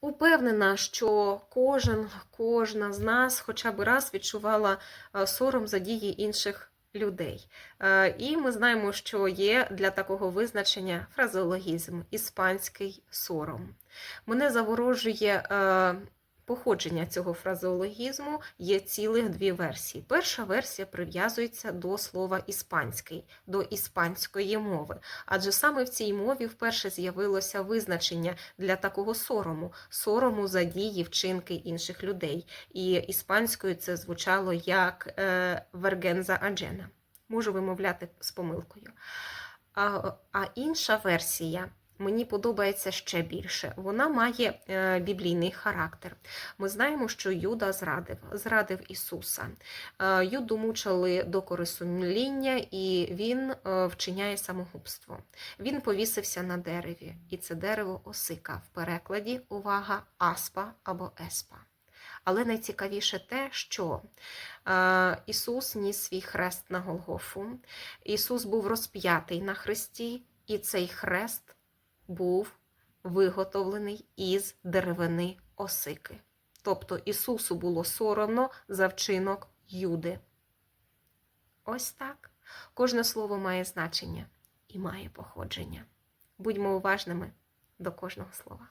Упевнена, що кожен, кожна з нас хоча б раз відчувала е, сором за дії інших людей. Е, І ми знаємо, що є для такого визначення фразеологізм іспанський сором. Мене заворожує е, походження цього фразеологізму, є цілих дві версії. Перша версія прив'язується до слова іспанський, до іспанської мови. Адже саме в цій мові вперше з'явилося визначення для такого сорому, сорому за дії вчинки інших людей. І іспанською це звучало як вергенза аджена. Можу вимовляти з помилкою. А, а інша версія мені подобається ще більше. Вона має е, біблійний характер. Ми знаємо, що Юда зрадив, зрадив Ісуса. Е, Юду мучили до корисумління, і він е, вчиняє самогубство. Він повісився на дереві, і це дерево осика. В перекладі увага, аспа або еспа. Але найцікавіше те, що Ісус ніс свій хрест на Голгофу, Ісус був розп'ятий на хресті, і цей хрест був виготовлений із деревини осики. Тобто Ісусу було соромно за вчинок Юди. Ось так. Кожне слово має значення і має походження. Будьмо уважними до кожного слова.